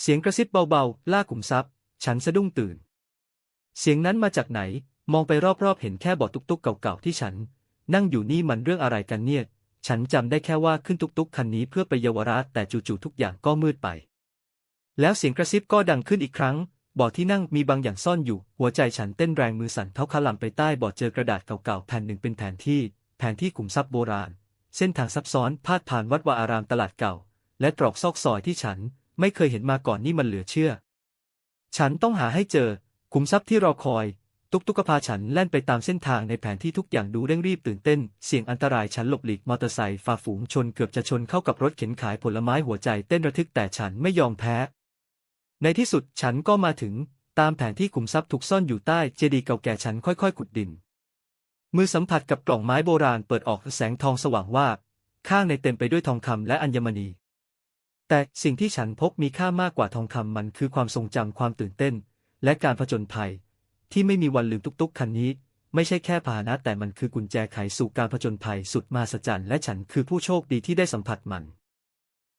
เสียงกระซิบเบาๆ ล่าขุมทรัพย์ ฉันสะดุ้งตื่น เสียงนั้นมาจากไหน มองไปรอบๆ เห็นแค่เบาะตุกๆ เก่าๆ ที่ฉัน นั่งอยู่นี่มันเรื่องอะไรกันเนี่ย ฉันจำได้แค่ว่าขึ้นตุกๆ คันนี้เพื่อไปเยาวราชแต่จู่ๆ ทุกอย่างก็มืดไป แล้วเสียงกระซิบก็ดังขึ้นอีกครั้งบาะที่นั่งมีบางอย่างซ่อนอยู่ หัวใจฉันเต้นแรงมือสั่นเท้าขาลำไปใต้เบาะเจอกระดาษเก่าๆ แผ่นหนึ่งเป็นแผนที่ แผนที่ขุมทรัพย์โบราณ เส้นทางซับซ้อนพาดผ่านวัดวาอารามตลาดเก่า และตรอกซอกซอยที่ฉัน ไม่เคยเห็นมาก่อนนี่มันเหลือเชื่อ ฉันต้องหาให้เจอขุมทรัพย์ที่รอคอย ตุกตุกกพาฉันแล่นไปตามเส้นทางในแผนที่ทุกอย่างดูเร่งรีบตื่นเต้น เสี่ยงอันตรายฉันหลบหลีกมอเตอร์ไซค์ฝ่าฝูงชนเกือบจะชนเข้ากับรถเข็นขายผลไม้หัวใจเต้นระทึกแต่ฉันไม่ยอมแพ้ ในที่สุดฉันก็มาถึง ตามแผนที่ขุมทรัพย์ถูกซ่อนอยู่ใต้เจดีย์เก่าแก่ฉันค่อยๆขุดดิน มือสัมผัสกับกล่องไม้โบราณเปิดออกแสงทองสว่างว่า ข้างในเต็มไปด้วยทองคำและอัญมณี แต่สิ่งที่ฉันพบมีค่ามากกว่าทองคำมันคือความทรงจำความตื่นเต้น และการผจญภัย ที่ไม่มีวันลืมตุกๆคันนี้ ไม่ใช่แค่พาหนะแต่มันคือกุญแจไขสู่การผจญภัยสุดมหัศจรรย์และฉันคือผู้โชคดีที่ได้สัมผัสมัน